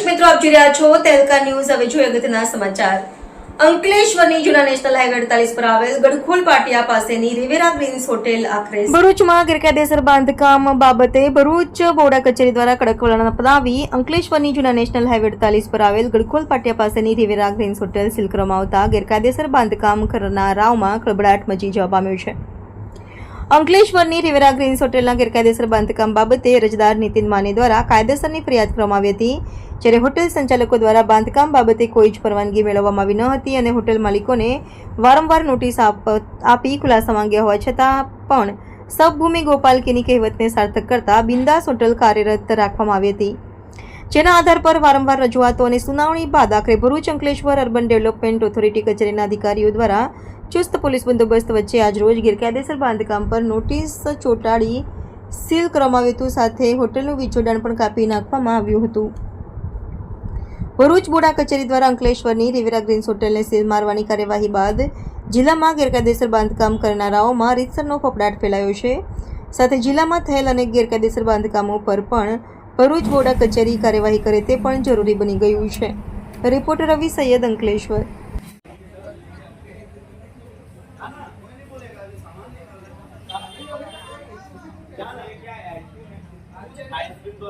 મિત્રો, આપ જોઈ રહ્યા છો તેલકા ન્યૂઝ. હવે જોઈએ અગત્યના સમાચાર. અંકલેશ્વરની જૂના નેશનલ હાઈવે અડતાલીસ પર આવેલ ગડખોલ પાટિયા પાસેની રિવેરા ગ્રીન્સ હોટેલ આખરે ભરૂચમાં ગેરકાયદેસર બાંધકામ બાબતે ભરૂચ બોર્ડા કચેરી દ્વારા કડક વલણ અપનાવી અંકલેશ્વરની જૂના નેશનલ હાઈવે અડતાલીસ પર આવેલ ગડખોલ પાટિયા પાસેની રિવેરા ગ્રીન્સ હોટેલ સીલ કરવામાં આવતા ગેરકાયદેસર બાંધકામ કરનારાઓમાં ખળબળાટ મચી જવા પામ્યો છે. અંકલેશ્વરની રિવેરા ગ્રીન્સ હોટેલના ગેરકાયદેસર બાંધકામ બાબતે અરજદાર નીતિન માને દ્વારા કાયદેસરની ફરિયાદ કરવામાં આવી હતી. જ્યારે હોટેલ સંચાલકો દ્વારા બાંધકામ બાબતે કોઈ જ પરવાનગી મેળવવામાં આવી ન હતી અને હોટેલ માલિકોને વારંવાર નોટિસ આપ- ખુલાસા માંગ્યા હોવા છતાં પણ સબભૂમિ ગોપાલકીની કહેવતને સાર્થક કરતા બિંદાસ હોટેલ કાર્યરત રાખવામાં આવી હતી. જેના આધાર પર વારંવાર રજૂઆતો અને સુનાવણી બાદ આખરે Bharuch Ankleshwar urban development authority કચેરીના અધિકારીઓ દ્વારા ચુસ્ત પોલીસ બંદોબસ્ત વચ્ચે આજરોજ ગેરકાયદેસર બાંધકામ પર નોટિસ ચોંટાડી સીલ કરવામાં આવ્યું સાથે હોટેલનું વીજ પણ કાપી નાખવામાં આવ્યું હતું. ભરૂચ બોડા કચેરી દ્વારા અંકલેશ્વરની રિવેરા ગ્રીન્સ હોટેલને સીલ મારવાની કાર્યવાહી બાદ જિલ્લામાં ગેરકાયદેસર બાંધકામ કરનારાઓમાં રીતસરનો ફફડાટ ફેલાયો છે. સાથે જિલ્લામાં થયેલ અનેક ગેરકાયદેસર બાંધકામો પર પણ ભરૂચ બોડા કચેરી કાર્યવાહી કરે તે પણ જરૂરી બની ગયું છે. રિપોર્ટર રવિ સૈયદ અંકલેશ્વર. क्या है क्या है आइसक्रीम तो